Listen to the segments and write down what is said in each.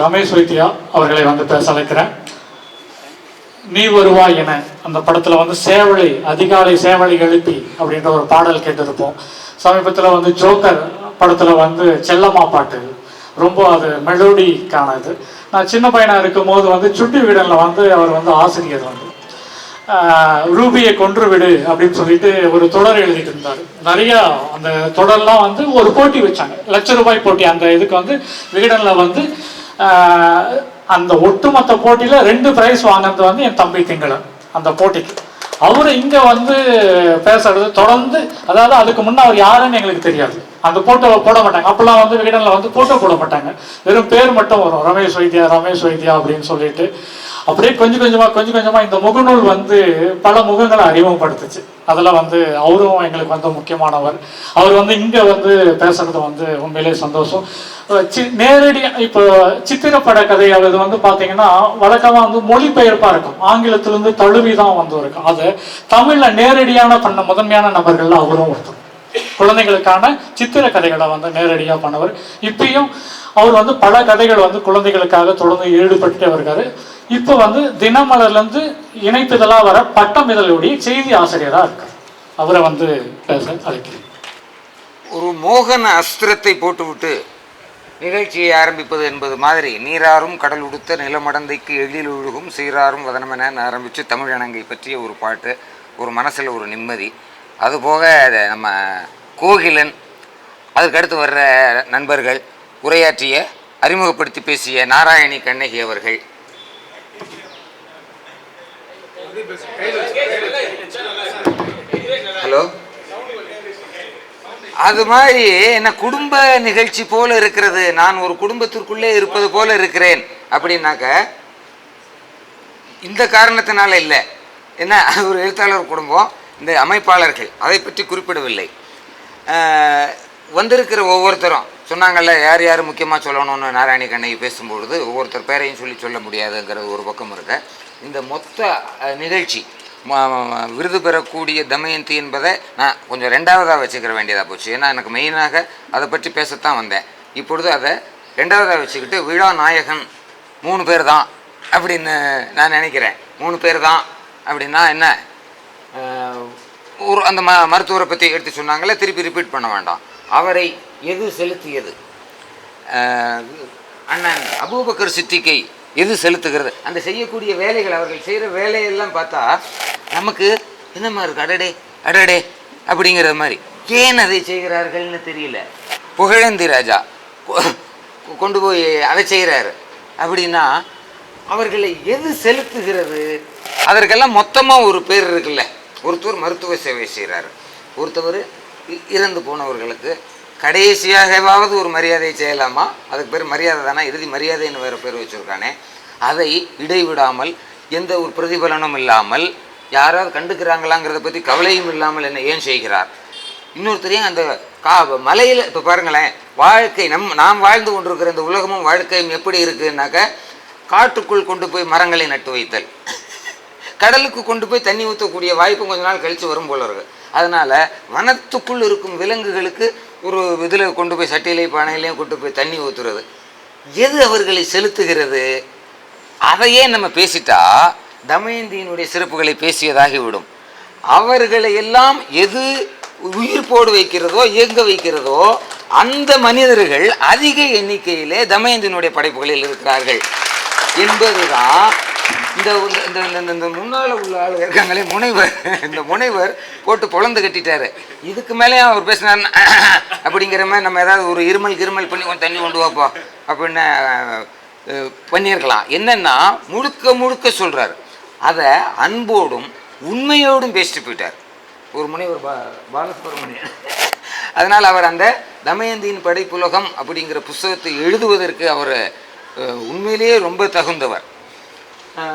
ரமேஷ் வைத்தியா அவர்களை வந்து பேச அழைக்கிறேன். நீ வருவாய் என அந்த படத்துல வந்து சேவலை அதிகாலை சேவலை எழுப்பி அப்படின்ற ஒரு பாடல் கேட்டிருப்போம். சமீபத்தில் வந்து ஜோக்கர் படத்துல வந்து செல்லம்மா பாட்டு. ரொம்ப அது மெலோடிக்கானது நான் சின்ன பையனா இருக்கும்போது வந்து சுட்டி வீடன்ல வந்து அவர் வந்து ஆசிரியர் வந்து. ரூபியை கொன்று விடு அப்படின்னு சொல்லிட்டு ஒரு தொடர் எழுதிட்டு இருந்தார். நிறைய அந்த தொடர்லாம் வந்து ஒரு போட்டி வச்சாங்க. லட்ச ரூபாய் போட்டி அந்த இதுக்கு வந்து வீடனில் வந்து அந்த ஒட்டுமொத்த போட்டியில் ரெண்டு ப்ரைஸ் வாங்கினது வந்து என் தம்பி திங்களன் அந்த போட்டிக்கு. அவர் இங்கே வந்து பேசுறது தொடர்ந்து அதாவது அதுக்கு முன்னே அவர் யாருன்னு எங்களுக்கு தெரியாது. அந்த போட்டோ போட மாட்டாங்க. அப்போல்லாம் வந்து விகடன்ல வந்து போட்டோ போட மாட்டாங்க. வெறும் பேர் மட்டும் வரும். ரமேஷ் வைத்தியா ரமேஷ் வைத்தியா அப்படின்னு சொல்லிட்டு. அப்படியே கொஞ்சம் கொஞ்சமா கொஞ்சம் கொஞ்சமா இந்த முகநூல் வந்து பல முகங்களை அறிமுகப்படுத்துச்சு. அதில் வந்து அவரும் எங்களுக்கு வந்து முக்கியமானவர். அவர் வந்து இங்க வந்து பேசுறது வந்து உண்மையிலே சந்தோஷம். சி- நேரடியா இப்போ சித்திரப்பட கதை அது வந்து பாத்தீங்கன்னா வழக்கமா வந்து மொழிபெயர்ப்பா இருக்கும். ஆங்கிலத்திலிருந்து தழுவி தான் வந்து இருக்கும். அது தமிழ்ல நேரடியான பண்ண முதன்மையான நபர்கள்லாம் அவரும் ஒருத்தர். குழந்தைகளுக்கான சித்திர கதைகளை வந்து நேரடியாக பண்ணவர். இப்பயும் அவர் வந்து பல கதைகள் வந்து குழந்தைகளுக்காக தொடர்ந்து ஈடுபட்டு வருகிறாரு இப்போ வந்து தினமலர்லேருந்து இணைப்பிதழாக வர பட்டம் இதழுடைய செய்தி ஆசிரியராக இருக்கார். அவரை வந்து பேச அழைக்கிறேன். ஒரு மோகன அஸ்திரத்தை போட்டுவிட்டு நிகழ்ச்சியை ஆரம்பிப்பது என்பது மாதிரி நீராறும் கடல் உடுத்த நிலமடந்தைக்கு எழில் ஒழுகும் சீராறும் வதனமென ஆரம்பித்து தமிழ் அணங்கை பற்றிய ஒரு பாட்டு ஒரு மனசில் ஒரு நிம்மதி. அதுபோக அதை நம்ம கோகிலன் அதுக்கடுத்து வர்ற நண்பர்கள் உரையாற்றிய அறிமுகப்படுத்தி பேசிய நாராயணி கண்ணகி அவர்கள். ஹலோ? அது மாதிரி என்ன குடும்ப நிகழ்ச்சி போல இருக்கிறது. நான் ஒரு குடும்பத்திற்குள்ளே இருப்பது போல இருக்கிறேன் அப்படின்னாக்க இந்த காரணத்தினால இல்லை. என்ன ஒரு எழுத்தாளர் குடும்பம் இந்த அமைப்பாளர்கள். அதை பற்றி குறிப்பிடவில்லை. வந்திருக்கிற ஒவ்வொருத்தரும். சொன்னாங்கல்ல யார் யார் முக்கியமாக சொல்லணும்னு நாராயணி கண்ணகி பேசும்பொழுது ஒவ்வொருத்தர் பேரையும் சொல்லி சொல்ல முடியாதுங்கிறது ஒரு பக்கம் இருக்க. இந்த மொத்த நிகழ்ச்சி விருது பெறக்கூடிய தமயந்தி என்பதை நான் கொஞ்சம் ரெண்டாவதாக வச்சுக்கிற வேண்டியதாக போச்சு. ஏன்னா எனக்கு மெயினாக அதை பற்றி பேசத்தான் வந்தேன். இப்பொழுது அதை ரெண்டாவதாக வச்சுக்கிட்டு விழா நாயகன் மூணு பேர் தான் அப்படின்னு நான் நினைக்கிறேன். மூணு பேர் தான் அப்படின்னா என்ன? ஒரு அந்த ம மருத்துவரை பற்றி எடுத்து சொன்னாங்களே திருப்பி ரிப்பீட் பண்ண வேண்டாம். அவரை எது செலுத்தியது? அண்ணன் அபூபக்கர் சித்திக்கை எது செலுத்துகிறது? அந்த செய்யக்கூடிய வேலைகள் அவர்கள் செய்கிற வேலையெல்லாம் பார்த்தா நமக்கு என்னம்மா இருக்கு? அடடே அடடே அப்படிங்கிற மாதிரி. ஏன் அதை செய்கிறார்கள்னு தெரியல. புகழேந்தி ராஜா கொ- கொண்டு போய் அதை செய்கிறாரு. அப்படின்னா அவர்களை எது செலுத்துகிறது? அதற்கெல்லாம் மொத்தமாக ஒரு பேர் இருக்குல்ல. ஒருத்தர் மருத்துவ சேவை செய்கிறாரு. ஒருத்தவர் இறந்து போனவர்களுக்கு கடைசியாகவாவது ஒரு மரியாதை செய்யலாமா? அதுக்கு பேர் மரியாதை தானே? இறுதி மரியாதைன்னு வேறு பேர் வச்சுருக்கானே. அதை இடைவிடாமல் எந்த ஒரு பிரதிபலனும் இல்லாமல் யாராவது கண்டுக்கிறாங்களாங்கிறத பற்றி கவலையும் இல்லாமல் என்ன ஏன் செய்கிறார்? இன்னொருத்தரையும் அந்த கா மலையில் இப்போ பாருங்களேன் வாழ்க்கை நம் நாம் வாழ்ந்து கொண்டிருக்கிற இந்த உலகமும் வாழ்க்கையும் எப்படி இருக்குன்னாக்க காட்டுக்குள் கொண்டு போய் மரங்களை நட்டு வைத்தல். கடலுக்கு கொண்டு போய் தண்ணி ஊற்றக்கூடிய வாய்ப்பு கொஞ்ச நாள் கழித்து வரும் போல இருக்குது அதனால் வனத்துக்குள் இருக்கும் விலங்குகளுக்கு ஒரு இதில் கொண்டு போய் சட்டியிலையும் பானையிலையும் கொண்டு போய் தண்ணி ஊற்றுறது எது அவர்களை செலுத்துகிறது? அதையே நம்ம பேசிட்டா தமயந்தியினுடைய சிறப்புகளை பேசியதாகிவிடும். அவர்களை எல்லாம் எது உயிர்ப்போடு வைக்கிறதோ இயங்க வைக்கிறதோ அந்த மனிதர்கள் அதிக எண்ணிக்கையிலே தமயந்தினுடைய படைப்புகளில் இருக்கிறார்கள். என்பதுதான் இந்த இந்த- இந்த இந்த- முன்னால் உள்ள ஆள் இருக்காங்களே முனைவர். இந்த முனைவர் போட்டு பொழந்து கட்டிட்டாரு. இதுக்கு மேலேயும் அவர் பேசினார் அப்படிங்கிற மாதிரி நம்ம ஏதாவது ஒரு இருமல் கிருமல் பண்ணி கொஞ்சம் தண்ணி கொண்டு வாப்பா அப்படின்னு பண்ணியிருக்கலாம். என்னென்னா முழுக்க முழுக்க சொல்கிறார் அதை அன்போடும் உண்மையோடும் பேசிட்டு போயிட்டார். ஒரு முனைவர் பா பாலசுப்ரமணியன். அதனால் அவர் அந்த தமயந்தியின் படைப்புலகம் அப்படிங்கிற புஸ்தகத்தை எழுதுவதற்கு அவர் உண்மையிலேயே ரொம்ப தகுந்தவர்.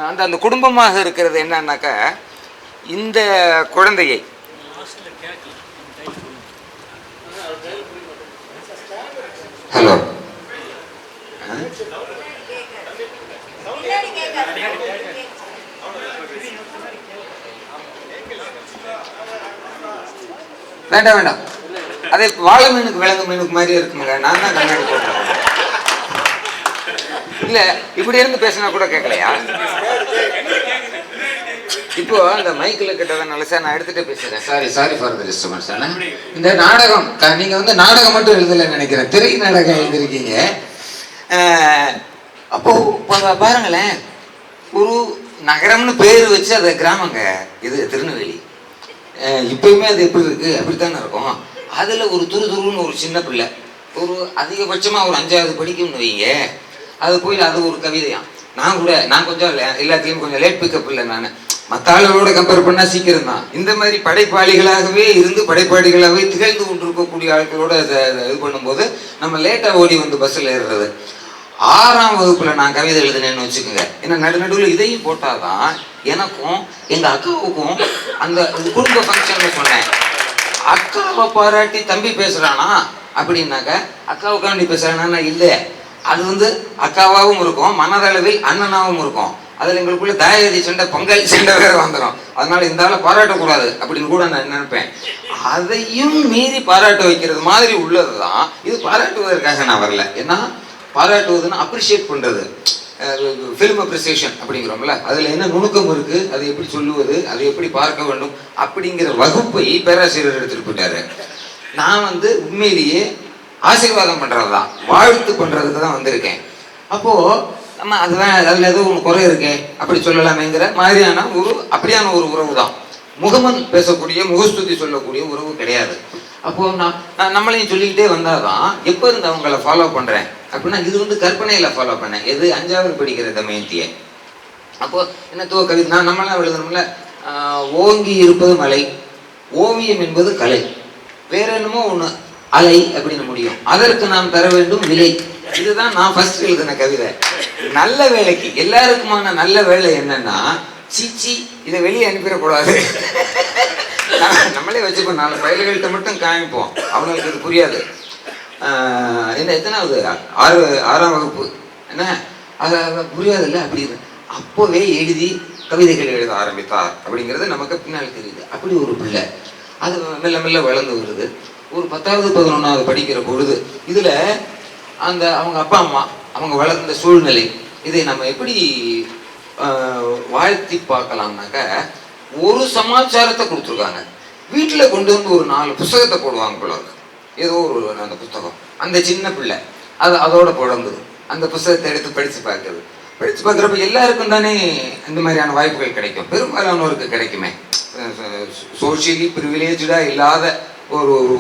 அந்த அந்த குடும்பமாக இருக்கிறது என்னன்னாக்கா இந்த குழந்தையை. ஹலோ. வேண்டாம் வேண்டாம். அதே வாழை மீனுக்கு விலங்கு மீனுக்கு மாதிரி இருக்குங்க நான் தான் கண்ணாடி போட்டேன் இல்ல இப்படி இருந்து பேசினா கூட கேட்கலையா இப்போ அந்த மைக்கில் கிட்டதனால சார் நான் எடுத்துட்டு பேசுறேன் sorry sorry for the disturbance இந்த நாடகம் க- நீங்க வந்து நாடகம் மட்டும் எழுதலைன்னு நினைக்கிறேன். திரை நாடகம் எழுதிருக்கீங்க. அப்போ பாருங்களேன். ஒரு நகரம்னு பேர் வச்சு அது கிராமங்க. இது திருநெல்வேலி. இப்பயுமே அது எப்படி இருக்கு? அப்படித்தானே இருக்கும். அதுல ஒரு துரு துருன்னு ஒரு சின்ன பிள்ளை. ஒரு அதிகபட்சமா ஒரு அஞ்சாவது படிக்கும்னு வைங்க. அது போய் அது ஒரு கவிதையாம். நான் கூட நான் கொஞ்சம் லே- கொஞ்சம் லேட் பிக்கப் இல்லை நான். மற்ற ஆளுகளோட கம்பேர் பண்ணால் சீக்கிரம் தான். இந்த மாதிரி படைப்பாளிகளாகவே இருந்து படைப்பாளிகளாகவே திகழ்ந்து கொண்டிருக்கக்கூடிய ஆட்களோட அதை இது பண்ணும்போது நம்ம லேட்டாக ஓடி வந்து பஸ்ஸில் ஏறுறது. ஆறாம் வகுப்பில் நான் கவிதை எழுதினேன்னு வச்சுக்கோங்க. ஏன்னா நடு நடுவில் இதையும் போட்டால் தான் எனக்கும் எங்கள் அக்காவுக்கும் அந்த குடும்ப ஃபங்க்ஷனில் சொன்னேன். அக்காவை பாராட்டி தம்பி பேசுகிறானா அப்படின்னாக்க அக்காவுக்காண்டி பேசுகிறானா இல்லை. அது வந்து அக்காவாகவும் இருக்கும் மனதளவில் அண்ணனாகவும் இருக்கும். அதில் எங்களுக்குள்ள தயாரி சண்டை பங்காளி சண்டை வேற வந்துடும் அதனால இந்த ஆளை பாராட்டக்கூடாது அப்படின்னு கூட நான் நினைப்பேன். அதையும் மீறி பாராட்ட வைக்கிறது மாதிரி உள்ளது தான் இது பாராட்டுவதற்காக நான் வரல. ஏன்னா பாராட்டுவதுன்னு அப்ரிஷியேட் பண்ணுறது ஃபிலிம் அப்ரிசியேஷன் அப்படிங்கிறோம்ல. அதில் என்ன நுணுக்கம் இருக்குது அதை எப்படி சொல்லுவது அதை எப்படி பார்க்க வேண்டும் அப்படிங்கிற வகுப்பை பேராசிரியர் எடுத்துட்டு போயிட்டாரு. நான் வந்து உண்மையிலேயே ஆசீர்வாதம் பண்ணுறது தான் வாழ்த்து பண்ணுறதுக்கு தான் வந்திருக்கேன். அப்போது நம்ம அதுதான் அதில் ஏதோ ஒன்று குறை இருக்கே அப்படி சொல்லலாமேங்கிற மாதிரியான ஒரு அப்படியான ஒரு உறவு தான் முகமன் பேசக்கூடிய முகஸ்துதி சொல்லக்கூடிய உறவு கிடையாது. அப்போ நான் நான் நம்மளையும் சொல்லிக்கிட்டே வந்தாதான் எப்போ இருந்து அவங்கள ஃபாலோ பண்ணுறேன் அப்படின்னா இது வந்து கற்பனையில் ஃபாலோ பண்ணேன். எது அஞ்சாவது படிக்கிற தமயந்தியை அப்போது என்ன தோ கவி நான் நம்மளாம் எழுதணும்ல ஓங்கி இருப்பது மலை ஓவியம் என்பது கலை. வேற என்னமோ ஒன்று அலை அப்படின்னு முடியும். அதற்கு நாம் தர வேண்டும் விலை இதுதான் நான் ஃபர்ஸ்ட் எழுதின கவிதை. நல்ல வேலைக்கு. எல்லாருக்குமான நல்ல வேலை என்னன்னா சீச்சி இதை வெளியே அனுப்பிடக்கூடாது. நம்மளே வச்சுப்போம். நாலு பயல்கள்கிட்ட மட்டும் காமிப்போம். அவங்களுக்கு இது புரியாது. ஆஹ் என்ன எத்தனாவது? ஆறு ஆறாம் வகுப்பு. என்ன? அது புரியாதுல்ல? அப்படி அப்போவே எழுதி கவிதைகள் எழுத ஆரம்பித்தார். அப்படிங்கிறது நமக்கு பின்னால் தெரியுது. அப்படி ஒரு பிள்ளை. அது மெல்ல மெல்ல வளர்ந்து வருது. ஒரு பத்தாவது பதினொன்றாவது படிக்கிற பொழுது இதில் அந்த அவங்க அப்பா அம்மா அவங்க வளர்ந்த சூழ்நிலை இதை நம்ம எப்படி வாழ்த்தி பார்க்கலாம்னாக்க ஒரு சமாச்சாரத்தை கொடுத்துருக்காங்க. வீட்டில் கொண்டு வந்து ஒரு நாலு புஸ்தகத்தை போடுவாங்க போல ஏதோ ஒரு அந்த புத்தகம் அந்த சின்ன பிள்ளை அது அதோட புழங்குது அந்த புஸ்தகத்தை எடுத்து படித்து பார்க்குறது. படித்து பார்க்குறப்ப எல்லாருக்கும் தானே இந்த மாதிரியான வாய்ப்புகள் கிடைக்கும். பெரும்பாலானோருக்கு கிடைக்குமே. சோஷியலி ப்ரிவிலேஜாக இல்லாத ஒரு ஒரு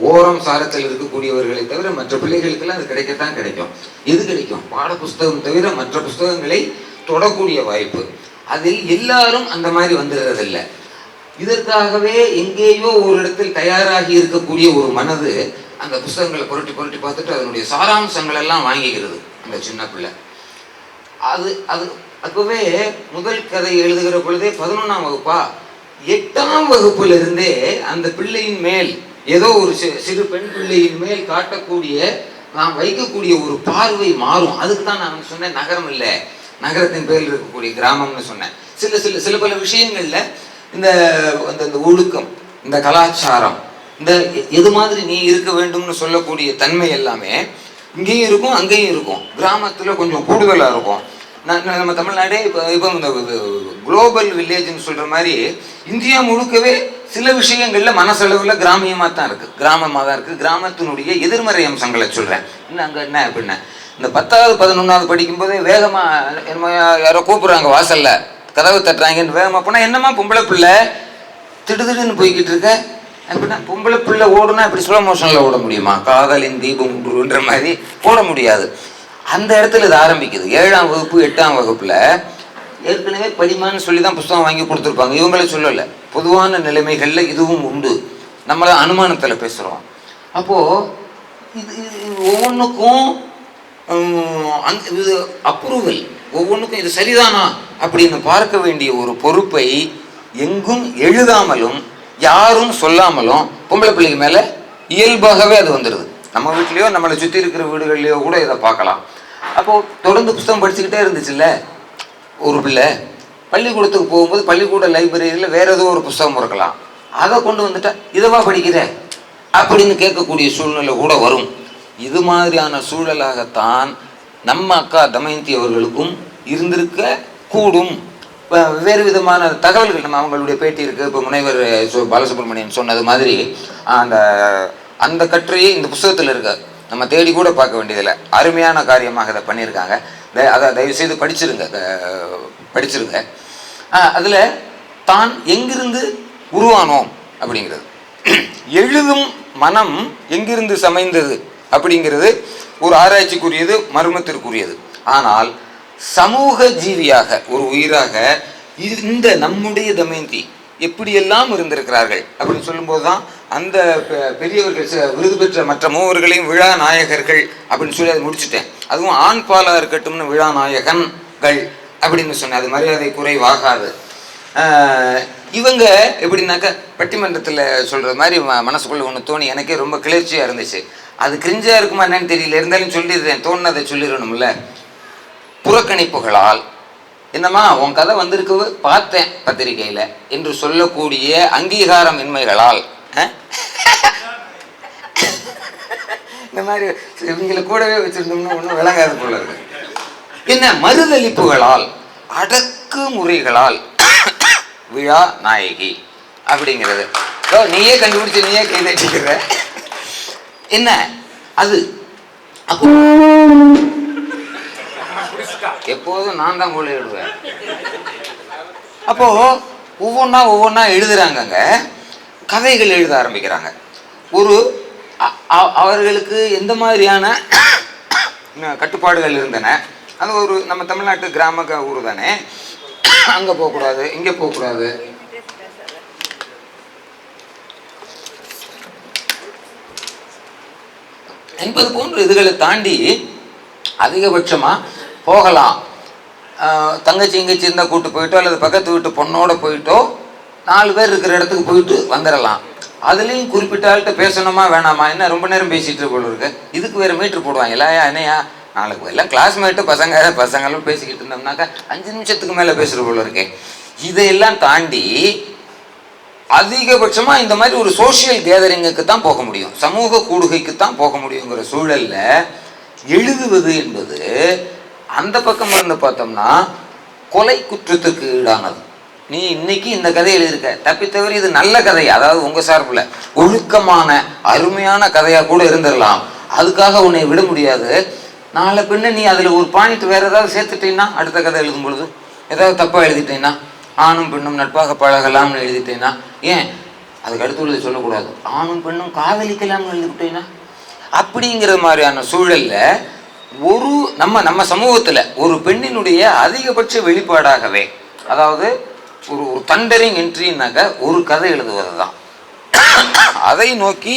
ஓரம் சாரத்தில் இருக்கக்கூடியவர்களை தவிர மற்ற பிள்ளைகளுக்கெல்லாம் அது கிடைக்கத்தான் கிடைக்கும். எது கிடைக்கும்? பாட புஸ்தகம் தவிர மற்ற புஸ்தகங்களை தொடக்கூடிய வாய்ப்பு. அதில் எல்லாரும் அந்த மாதிரி வந்துடுறதில்லை இதற்காகவே எங்கேயோ ஒரு இடத்தில் தயாராகி இருக்கக்கூடிய ஒரு மனது அந்த புஸ்தகங்களை புரட்டி புரட்டி பார்த்துட்டு அதனுடைய சாராம்சங்கள் எல்லாம் வாங்கிக்கிறது அந்த சின்ன பிள்ளை. அது அது அப்பவே முதல் கதை எழுதுகிற பொழுதே பதினொன்றாம் வகுப்பா எட்டாம் வகுப்புல இருந்தே அந்த பிள்ளையின் மேல் ஏதோ ஒரு சிறு பெண் பிள்ளையின் மேல் காட்டக்கூடிய நாம் வைக்கக்கூடிய ஒரு பார்வை மாறும். அதுக்கு தான் நான் சொன்னேன் நகரம் இல்லை. நகரத்தின் பேரில் இருக்கக்கூடிய கிராமம்னு சொன்னேன். சில சில சில பல விஷயங்கள்ல இந்த அந்த இந்த ஒழுக்கம் இந்த கலாச்சாரம் இந்த எது மாதிரி நீ இருக்க வேண்டும்னு சொல்லக்கூடிய தன்மை எல்லாமே இங்கேயும் இருக்கும் அங்கேயும் இருக்கும். கிராமத்துல கொஞ்சம் கூடுதலா இருக்கும். நம்ம தமிழ்நாடே இப்போ இப்போ இந்த குளோபல் வில்லேஜ்னு சொல்கிற மாதிரி இந்தியா முழுக்கவே சில விஷயங்கள்ல மனசளவில் கிராமியமாக தான் இருக்குது கிராமமாக தான் இருக்குது கிராமத்தினுடைய எதிர்மறை அம்சங்களை சொல்கிறேன் இன்னும் அங்கே என்ன அப்படின்னா இந்த பத்தாவது பதினொன்றாவது படிக்கும்போதே வேகமாக என்னமோ யாரோ கூப்பிட்றாங்க வாசலில். கதவு தட்டுறாங்கன்னு வேகமாக போனால் என்னம்மா பொம்பளை பிள்ளை? திடுதிடுன்னு போய்கிட்டு இருக்க. அப்படின்னா பொம்பளை பிள்ளை ஓடுனா இப்படி ஸ்லோ மோஷனில் ஓட முடியுமா? காதலின் தீபம் மாதிரி ஓட முடியாது. அந்த இடத்துல இது ஆரம்பிக்குது. ஏழாம் வகுப்பு எட்டாம் வகுப்பில் ஏற்கனவே படிமான்னு சொல்லி தான் புஸ்தகம் வாங்கி கொடுத்துருப்பாங்க. இவங்களே சொல்லலை. பொதுவான நிலைமைகளில் இதுவும் உண்டு. நம்மள அனுமானத்தில் பேசுகிறோம் அப்போது இது இது ஒவ்வொன்றுக்கும் அந்த இது அப்ரூவல் ஒவ்வொன்றுக்கும் இது சரிதானா அப்படின்னு பார்க்க வேண்டிய ஒரு பொறுப்பை எங்கும் எழுதாமலும் யாரும் சொல்லாமலும் பொம்பளை பிள்ளைங்க மேலே இயல்பாகவே அது வந்துடுது நம்ம வீட்லேயோ நம்மளை சுற்றி இருக்கிற வீடுகள்லையோ கூட இதை பார்க்கலாம். அப்போ தொடர்ந்து புஸ்தகம் படிச்சுக்கிட்டே இருந்துச்சுல்ல? ஒரு பிள்ளை. பள்ளிக்கூடத்துக்கு போகும்போது பள்ளிக்கூட லைப்ரரியில் வேறு ஏதோ ஒரு புஸ்தகம் இருக்கலாம். அதை கொண்டு வந்துட்டா இதுவா படிக்கிற? அப்படின்னு கேட்கக்கூடிய சூழ்நிலை கூட வரும். இது மாதிரியான சூழலாகத்தான் நம்ம அக்கா தமயந்தி அவர்களுக்கும் இருந்திருக்க கூடும். இப்போ வெவ்வேறு விதமான தகவல்கள் நம்ம அவங்களுடைய பேட்டி இருக்கு இப்போ முனைவர் சு- பாலசுப்ரமணியன் சொன்னது மாதிரி அந்த அந்த கட்டுரையே இந்த புஸ்தகத்தில் இருக்கு நம்ம தேடி கூட பார்க்க வேண்டியதில்லை. அருமையான காரியமாக அதை பண்ணியிருக்காங்க. த- அதை தயவு செய்து படிச்சிருங்க. படிச்சிருங்க அதில் தான் எங்கிருந்து உருவானோம் அப்படிங்கிறது. எழுதும் மனம் எங்கிருந்து சமைந்தது அப்படிங்கிறது ஒரு ஆராய்ச்சிக்குரியது மர்மத்திற்குரியது. ஆனால் சமூக ஜீவியாக ஒரு உயிராக இந்த நம்முடைய தமயந்தி எப்படியெல்லாம் இருந்திருக்கிறார்கள் அப்படின்னு சொல்லும்போது தான் அந்த பெ- பெரியவர்கள் விருது பெற்ற மற்ற மூவர்களையும் விழா நாயகர்கள் அப்படின்னு சொல்லி அதை முடிச்சுட்டேன். அதுவும் ஆண் பாலாக இருக்கட்டும்னு விழா நாயகன்கள் அப்படின்னு சொன்னேன். அது மரியாதை குறைவாகாது. இவங்க எப்படின்னாக்கா பட்டிமன்றத்தில் சொல்கிற மாதிரி ம ஒன்று தோணி எனக்கே ரொம்ப கிளர்ச்சியாக இருந்துச்சு. அது கிரிஞ்சாக இருக்குமா என்னன்னு தெரியல. இருந்தாலும் சொல்லிடுறேன். தோணுனதை சொல்லிடணும்ல. புறக்கணிப்புகளால் என்னம்மா உன் கதை வந்திருக்கு பார்த்தேன் பத்திரிக்கையில் என்று சொல்லக்கூடிய அங்கீகாரம் இன்மைகளால் இந்த மாதிரி இவங்களை கூடவே வச்சிருந்தோம்னா ஒன்றும் விளங்காது போல இருக்கு. என்ன மறுதளிப்புகளால் அடக்குமுறைகளால் விழா நாயகி அப்படிங்கிறது. ஓ, நீயே கண்டுபிடிச்சு நீயே கைதட்டிக்கிற என்ன அது? அப்போ எப்போதும் நான் தான் கோல் எழுதுவேன் அப்போ ஒவ்வொன்றா ஒவ்வொன்றா எழுதுறாங்கங்க. கதைகள் எழுத ஆரம்பிக்கிறாங்க. ஒரு அ- அவர்களுக்கு எந்த மாதிரியான கட்டுப்பாடுகள் இருந்தன? அது ஒரு நம்ம தமிழ்நாட்டு கிராம ஊர் தானே? அங்கே போகக்கூடாது இங்கே போகக்கூடாது. என்பது போன்ற இதுகளை தாண்டி அதிகபட்சமாக போகலாம் தங்கச்சி இங்கச்சி இருந்தால் கூட்டு போயிட்டோ அல்லது பக்கத்து வீட்டு பொண்ணோட போயிட்டோ நாலு பேர் இருக்கிற இடத்துக்கு போயிட்டு வந்துடலாம் அதுலேயும் குறிப்பிட்ட ஆள்கிட்ட பேசணுமா வேணாமா? என்ன ரொம்ப நேரம் பேசிகிட்டு போல இருக்கு. இதுக்கு வேறு மீட்ரு போடுவாங்க. இல்லையா என்னையா? நாளைக்கு எல்லாம் கிளாஸ்மேட்டு பசங்க பசங்களும் பேசிக்கிட்டு இருந்தோம்னாக்கா அஞ்சு நிமிஷத்துக்கு மேலே பேசுகிற போல இருக்கே. இதையெல்லாம் தாண்டி அதிகபட்சமாக இந்த மாதிரி ஒரு சோஷியல் கேதரிங்குக்கு தான் போக முடியும். சமூக கூடுகைக்கு தான் போக முடியுங்கிற சூழலில் எழுதுவது என்பது அந்த பக்கம் இருந்து பார்த்தோம்னா கொலை குற்றத்துக்கு ஈடானது. நீ இன்னைக்கு இந்த கதை எழுதியிருக்க தப்பி தவிர இது நல்ல கதை. அதாவது உங்கள் சார்பில் ஒழுக்கமான அருமையான கதையாக கூட இருந்துடலாம் அதுக்காக உன்னை விட முடியாது. நாளை பின்ன நீ அதில் ஒரு பாயிண்ட் வேறு ஏதாவது சேர்த்துட்டீங்கன்னா அடுத்த கதை எழுதும் பொழுது? ஏதாவது தப்பாக எழுதிட்டீங்கன்னா ஆணும் பெண்ணும் நட்பாக பழகலாம்னு எழுதிட்டேன்னா? ஏன்? அதுக்கு அடுத்து உள்ளது சொல்லக்கூடாது. ஆணும் பெண்ணும் காதலிக்கலாம்னு எழுதிவிட்டேன்னா? அப்படிங்கிற மாதிரியான சூழலில் ஒரு நம்ம நம்ம சமூகத்தில் ஒரு பெண்ணினுடைய அதிகபட்ச வெளிப்பாடாகவே அதாவது ஒரு ஒரு தண்டரிங் என்ட்ரின்னாக்க ஒரு கதை எழுதுவது தான் அதை நோக்கி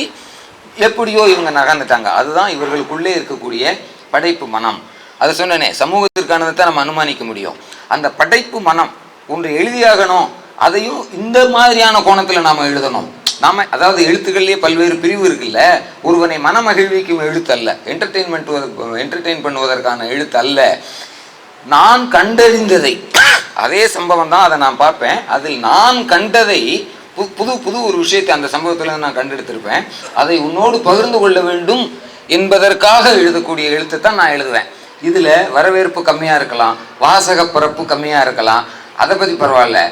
எப்படியோ இவங்க நகர்ந்துட்டாங்க. அதுதான் இவர்களுக்குள்ளே இருக்கக்கூடிய படைப்பு மனம். அதை சொன்னனே சமூகத்திற்கானதை தான் நம்ம அனுமானிக்க முடியும். அந்த படைப்பு மனம் ஒன்று எழுதியாகணும் அதையும் இந்த மாதிரியான கோணத்தில் நாம் எழுதணும். நாம அதாவது எழுத்துக்கள்லேயே பல்வேறு பிரிவு இருக்குல்ல ஒருவனை மனமகிழ்விக்கும் எழுத்து அல்ல. என்டர்டெயின்மெண்ட் என்டர்டெயின் பண்ணுவதற்கான எழுத்து அல்ல. நான் கண்டறிந்ததை. அதே சம்பவம் தான் அதை நான் பார்ப்பேன். அதில் நான் கண்டதை பு- புது புது ஒரு விஷயத்தை அந்த சம்பவத்தில் நான் கண்டெடுத்திருப்பேன். அதை உன்னோடு பகிர்ந்து கொள்ள வேண்டும் என்பதற்காக எழுதக்கூடிய எழுத்தை தான் நான் எழுதுவேன். இதில் வரவேற்பு கம்மியாக இருக்கலாம் வாசக பரப்பு கம்மியாக இருக்கலாம். அதை பற்றி பரவாயில்ல.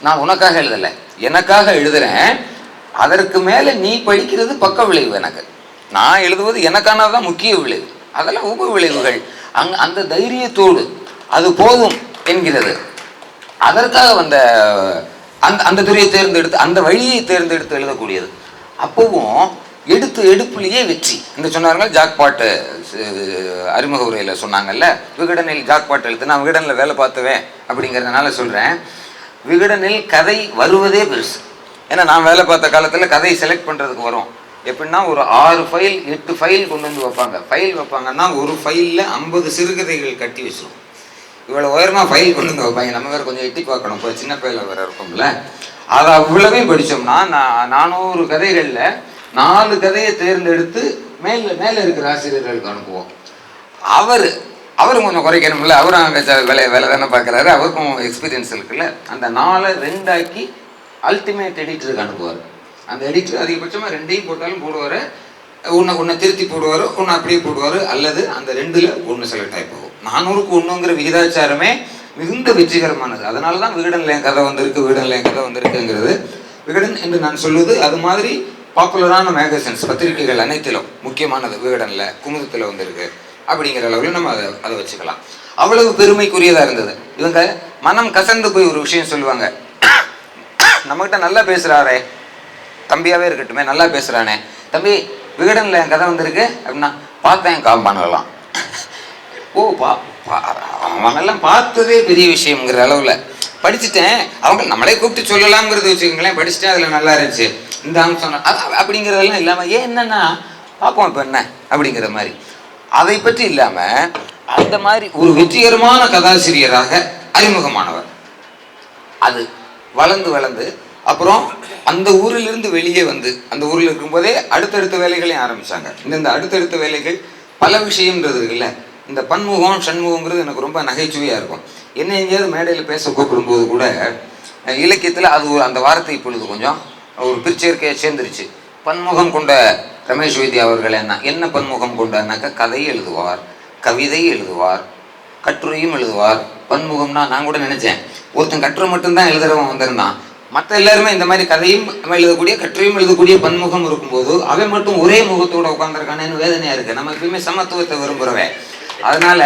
நான் உனக்காக எழுதலை. எனக்காக எழுதுகிறேன் அதற்கு மேலே நீ படிக்கிறது பக்க விளைவு எனக்கு. நான் எழுதுவது எனக்கானதான் முக்கிய விளைவு. அதெல்லாம் உப விளைவுகள். அங் அந்த தைரியத்தோடு அது போதும் என்கிறது. அதற்காக வந்த அந்த அந்த துறையை தேர்ந்தெடுத்து அந்த வழியை தேர்ந்தெடுத்து எழுதக்கூடியது. அப்பவும் எடுத்து எடுப்புலேயே வெற்றி. இந்த சொன்னாருங்க ஜாக்பாட்டு அறிமுக உரையில் சொன்னாங்கல்ல விகடனில் ஜாக்பாட் எழுத்து நான் விகடனில் வேலை பார்த்துவேன் அப்படிங்கிறதுனால சொல்கிறேன் விகடனில் கதை வருவதே பெருசு. ஏன்னா நான் வேலை பார்த்த காலத்தில் கதையை செலக்ட் பண்ணுறதுக்கு வரும். எப்படின்னா ஒரு ஆறு ஃபைல் எட்டு ஃபைல் கொண்டு வந்து வைப்பாங்க. ஃபைல் வைப்பாங்கன்னா ஒரு ஃபைலில் ஐம்பது சிறுகதைகள் கட்டி வச்சிரும். இவ்வளோ உயரமாக ஃபைல் கொண்டு வந்து வைப்பாங்க. நம்ம வேறு கொஞ்சம் எட்டி பார்க்கணும். இப்போ சின்ன பையில வேறு இருக்கும்ல. அதை அவ்வளவையும் படித்தோம்னா நான் நானூறு கதைகளில் நாலு கதையை தேர்ந்தெடுத்து மேலே மேலே இருக்கிற ஆசிரியர்களுக்கு அனுப்புவோம். அவர் அவரும் கொஞ்சம் குறைக்கணும்ல. அவரும் அங்கே வேலை வேலை தானே பார்க்குறாரு. அவருக்கும் எக்ஸ்பீரியன்ஸ் இருக்குல்ல. அந்த நாலை ரெண்டாக்கி அல்டிமேட் எடிட்டருக்கு அனுப்புவார். அந்த எடிட்டர் அதிகபட்சமாக ரெண்டையும் போட்டாலும் போடுவார். ஒன்று ஒன்று திருத்தி போடுவார் ஒன்று அப்படியே போடுவார் அல்லது அந்த ரெண்டில் ஒன்று செலக்ட் ஆகி போகும். நானூறுக்கு ஒன்றுங்கிற விகிதாச்சாரமே மிகுந்த வெற்றிகரமானது. அதனால தான் விகடன்ல என் கதை வந்திருக்கு விகடன்ல என் கதை வந்திருக்குங்கிறது. விகடன் என்று நான் சொல்வது அது மாதிரி பாப்புலரான மேகசின்ஸ் பத்திரிகைகள் அனைத்திலும் முக்கியமானது விகடனில் குமுதத்தில் வந்திருக்கு. அப்படிங்கிற அளவில் நம்ம அதை அதை வச்சுக்கலாம். அவ்வளவு பெருமைக்குரியதாக இருந்தது. இவங்க மனம் கசந்து போய் ஒரு விஷயம் சொல்லுவாங்க. நம்மகிட்ட நல்லா பேசுகிறாரே தம்பியாகவே இருக்கட்டுமே நல்லா பேசுறானே. தம்பி விகடனில் என் கதை வந்திருக்கு அப்படின்னா பார்த்தேன் கால் பண்ணலாம். ஓ பா பா- பார்த்ததே பெரிய விஷயம்ங்கிற அளவில். படிச்சுட்டேன். அவங்க நம்மளே கூப்பிட்டு சொல்லலாம்ங்கிறது வச்சுக்கோங்களேன். படிச்சுட்டேன் அதில் நல்லா இருந்துச்சு. இந்த அம்சம் அப்படிங்கிறதெல்லாம் இல்லாமல் ஏன் என்னன்னா பார்ப்போம் இப்போ என்ன அப்படிங்கிற மாதிரி. அதை பற்றி இல்லாமல் அந்த மாதிரி ஒரு வெற்றிகரமான கதாசிரியராக அறிமுகமானவர். அது வளர்ந்து வளர்ந்து. அப்புறம் அந்த ஊரிலிருந்து வெளியே வந்து அந்த ஊரில் இருக்கும்போதே அடுத்தடுத்த வேலைகளையும் ஆரம்பிச்சாங்க. இந்த அடுத்தடுத்த வேலைகள் பல விஷயம்ன்றது இருக்குல்ல? இந்த பன்முகம் சண்முகங்கிறது எனக்கு ரொம்ப நகைச்சுவையாக இருக்கும். என்ன எங்கேயாவது மேடையில் பேச கூப்பிடும்போது கூட இலக்கியத்தில் அது ஒரு- அந்த வார்த்தை இப்பொழுது கொஞ்சம் ஒரு பிற்சேர்க்கையை சேர்ந்துருச்சு. பன்முகம் கொண்ட ரமேஷ் வைத்தியா அவர்கள் என்ன என்ன பன்முகம் கொண்டான்னாக்கா கதை எழுதுவார் கவிதை எழுதுவார் கட்டுரையும் எழுதுவார் பன்முகம்னா நான் கூட நினைச்சேன். ஒருத்தன் கட்டுரை மட்டும்தான் எழுதுறவன் வந்திருந்தான். மற்ற எல்லாருமே இந்த மாதிரி கதையும் எழுதக்கூடிய கற்றையும் எழுதக்கூடிய பன்முகம் இருக்கும்போது அவன் மட்டும் ஒரே முகத்தோட உட்காந்துருக்கானேன்னு வேதனையா இருக்கு. நம்ம எப்பயுமே சமத்துவத்தை விரும்புறவன். அதனால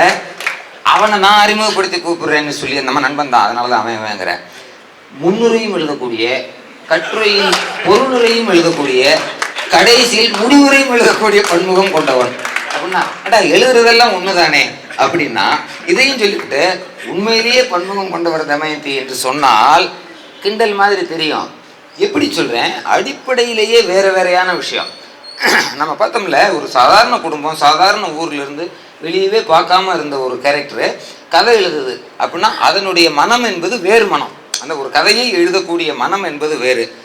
அவனை நான் அறிமுகப்படுத்தி கூப்பிடுறேன்னு சொல்லி நம்ம நண்பன் தான். அதனால தான் அவன் வாங்குறேன் முன்னுரையும் எழுதக்கூடிய கட்டுரையும் பொருளுரையும் எழுதக்கூடிய கடைசியில் முடிவுரையும் எழுதக்கூடிய பன்முகம் கொண்டவன். அப்படின்னா அடா எழுதுறதெல்லாம் உண்மைதானே அப்படின்னா இதையும் சொல்லிவிட்டு உண்மையிலேயே பன்முகம் கொண்டவர் தமயந்தி என்று சொன்னால் கிண்டல் மாதிரி தெரியும். எப்படி சொல்கிறேன் அடிப்படையிலேயே வேறு வேறையான விஷயம். நம்ம பார்த்தோம்ல ஒரு சாதாரண குடும்பம் சாதாரண ஊர்லேருந்து வெளியவே பார்க்காம இருந்த ஒரு கேரக்டரு கதை எழுதுது அப்படின்னா அதனுடைய மனம் என்பது வேறு மனம். அந்த ஒரு கதையை எழுதக்கூடிய மனம் என்பது வேறு.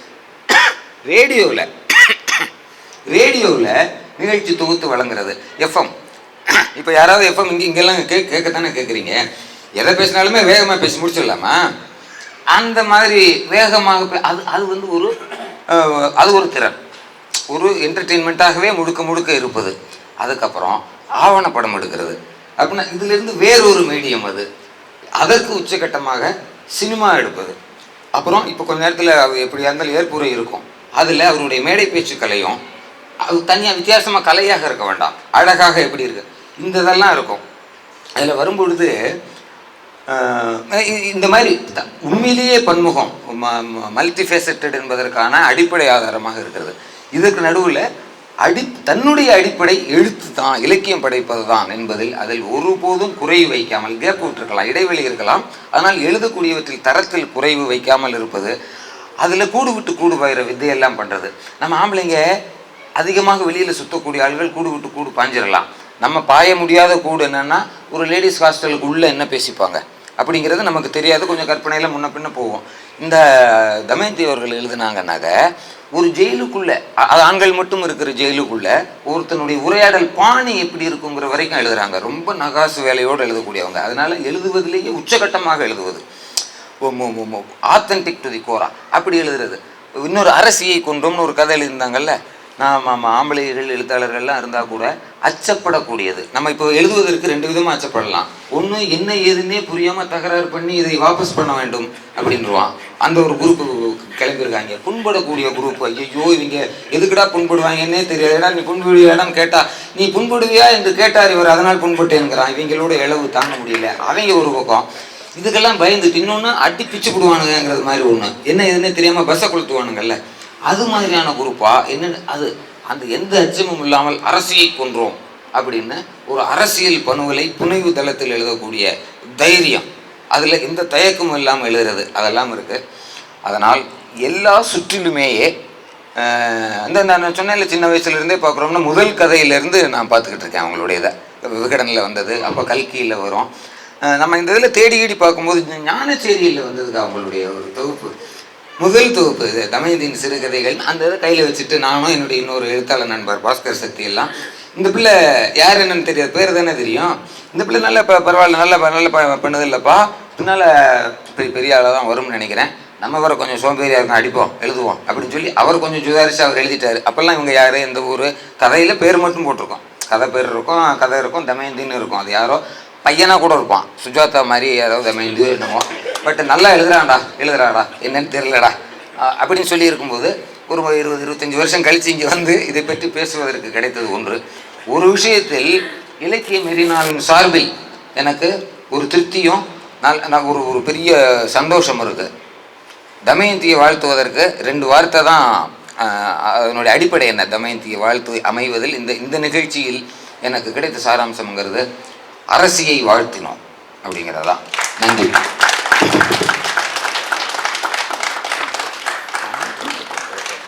ரேடியோவில் ரேடியோவில் நிகழ்ச்சி தொகுத்து வழங்குறது. எஃப்எம் இப்போ யாராவது எஃப்எம் இங்கே இங்கெல்லாம் கே கேட்கத்தானே கேட்குறீங்க எதை பேசினாலுமே வேகமாக பேசி முடிச்சிடலாமா? அந்த மாதிரி வேகமாக அது அது வந்து ஒரு அது ஒரு திறன். ஒரு என்டர்டெயின்மெண்ட்டாகவே முழுக்க முழுக்க இருப்பது. அதுக்கப்புறம் ஆவணப்படம் எடுக்கிறது. அப்படின்னா இதிலிருந்து வேறொரு மீடியம் அது. அதற்கு உச்சகட்டமாக சினிமா எடுப்பது. அப்புறம் இப்போ கொஞ்ச நேரத்தில் அவர் எப்படியா இருந்தாலும் ஏற்புரை இருக்கும். அதில் அவருடைய மேடை பேச்சு கலையும் அது தனியாக வித்தியாசமாக கலையாக இருக்க வேண்டாம். அழகாக எப்படி இருக்கு? இந்த இதெல்லாம் இருக்கும். அதில் வரும்பொழுது இந்த மாதிரி உண்மையிலேயே பன்முகம் மல்டிஃபேசட்டட் என்பதற்கான அடிப்படை ஆதாரமாக இருக்கிறது. இதற்கு நடுவில் அடி தன்னுடைய அடிப்படை எழுத்து தான் இலக்கியம் படைப்பது தான் என்பதில் அதில் ஒருபோதும் குறைவு வைக்காமல் கேப் விட்டுருக்கலாம் இடைவெளி இருக்கலாம். ஆனால் எழுதக்கூடியவற்றில் தரத்தில் குறைவு வைக்காமல் இருப்பது அதில் கூடு விட்டு கூடு பாயிற வித்தையெல்லாம் பண்ணுறது நம்ம ஆம்பளைங்க அதிகமாக வெளியில் சுற்றக்கூடிய ஆள்கள் கூடு விட்டு கூடு பாஞ்சிடலாம் நம்ம பாய முடியாத கூடு என்னன்னா ஒரு லேடிஸ் ஹாஸ்டலுக்கு உள்ளே என்ன பேசிப்பாங்க? அப்படிங்கிறது நமக்கு தெரியாது. கொஞ்சம் கற்பனையில் முன்ன பின்ன போவோம். இந்த தமயந்தி அவர்கள் எழுதுனாங்கன்னாக்க ஒரு ஜெயிலுக்குள்ளே அது ஆண்கள் மட்டும் இருக்கிற ஜெயிலுக்குள்ளே ஒருத்தனுடைய உரையாடல் பாணி எப்படி இருக்குங்கிற வரைக்கும் எழுதுகிறாங்க ரொம்ப நகாசு வேலையோடு எழுதக்கூடியவங்க. அதனால் எழுதுவதிலேயே உச்சகட்டமாக எழுதுவது. ஆத்தன்டிக் டு தி கோரா அப்படி எழுதுறது. இன்னொரு அரசியை கொண்டோம்னு ஒரு கதை எழுதியிருந்தாங்கல்ல நாம் ஆமாம் ஆம்பளைகள் எழுத்தாளர்கள்லாம் இருந்தால் கூட அச்சப்படக்கூடியது. நம்ம இப்போ எழுதுவதற்கு ரெண்டு விதமாக அச்சப்படலாம். ஒன்று என்ன ஏதுன்னே புரியாமல் தகராறு பண்ணி இதை வாபஸ் பண்ண வேண்டும் அப்படின்றான் அந்த ஒரு குரூப் கிளம்பியிருக்காங்க புண்படக்கூடிய குரூப். ஐயோ இவங்க எதுக்குடா புண்படுவாங்கன்னே தெரியாது ஏடா நீ புண்படுவியாடான்னு கேட்டா நீ புண்படுவியா? என்று கேட்டார் இவர். அதனால் புண்பட்டேங்கிறான் இவங்களோட இளவு தாங்க முடியல. அவங்க ஒரு பக்கம். இதுக்கெல்லாம் பயந்துட்டு இன்னொன்று அடி பிச்சு விடுவானுங்கிறது மாதிரி ஒன்று என்ன எதுன்னே தெரியாமல் பஸ்ஸை கொளுத்துவானுங்கல்ல அது மாதிரியான குரூப்பா என்னென்னு அது அந்த எந்த அச்சமும் இல்லாமல் அரசியை கொன்றோம் அப்படின்னு ஒரு அரசியல் பணுவலை புனைவு தளத்தில் எழுதக்கூடிய தைரியம். அதில் எந்த தயக்கமும் இல்லாமல் எழுதுறது அதெல்லாம் இருக்குது அதனால் எல்லா சுற்றிலுமேயே அந்த நான் சொன்னேன்ல சின்ன வயசுலேருந்தே பார்க்குறோம்னா முதல் கதையிலேருந்து நான் பார்த்துக்கிட்டு இருக்கேன் அவங்களுடைய இதை விகடனில் வந்தது அப்போ கல்கியில் வரும். நம்ம இந்த இதில் தேடி தேடி பார்க்கும்போது ஞானச்சேரியில் வந்ததுக்கு அவங்களுடைய ஒரு தொகுப்பு. முதல் தொகுப்பு இது. தமயந்தின் சிறுகதைகள். அந்த இதை கையில் வச்சுட்டு நானும் என்னுடைய இன்னொரு எழுத்தாளர் நண்பர் பாஸ்கர் சக்தி எல்லாம். இந்த பிள்ளை யார் என்னன்னு தெரியாது. பேர் தானே தெரியும். இந்த பிள்ளை நல்ல இப்போ பரவாயில்ல நல்ல நல்ல இல்லைப்பா பின்னால் பெரிய பெரிய ஆளாக தான் வரும்னு நினைக்கிறேன். நம்ம வர கொஞ்சம் சோம்பேறியாக இருக்கும். அடிப்போம் எழுதுவோம் அப்படின்னு சொல்லி அவர் கொஞ்சம் சுதாரிச்சு அவர் எழுதிட்டாரு. அப்போல்லாம் இவங்க யார்? எந்த ஊர்? கதையில் பேர் மட்டும் போட்டிருக்கோம். கதை பேர் இருக்கும் கதை இருக்கும் தமயந்தின்னு இருக்கும். அது யாரோ பையனாக கூட இருப்பான். சுஜாதா மாதிரி யாரோ தமயந்தி என்னமோ. பட் நல்லா எழுதுறான்டா எழுதுறாடா என்னன்னு தெரியலடா. அப்படின்னு சொல்லி இருக்கும்போது ஒரு இருபது இருபத்தஞ்சி வருஷம் கழித்து இங்கே வந்து இதை பற்றி பேசுவதற்கு கிடைத்தது ஒன்று. ஒரு விஷயத்தில் இலக்கிய மெரினாவின் சார்பில் எனக்கு ஒரு திருப்தியும் நல் நான் ஒரு ஒரு பெரிய சந்தோஷம் இருக்குது தமயந்தியை வாழ்த்துவதற்கு ரெண்டு வார்த்தை தான் அதனுடைய அடிப்படை என்ன? தமயந்தியை வாழ்த்து அமைவதில் இந்த இந்த நிகழ்ச்சியில் எனக்கு கிடைத்த சாராம்சம்ங்கிறது அரசியை வாழ்த்தினோம் அப்படிங்கிறதான் நன்றி. Thank you.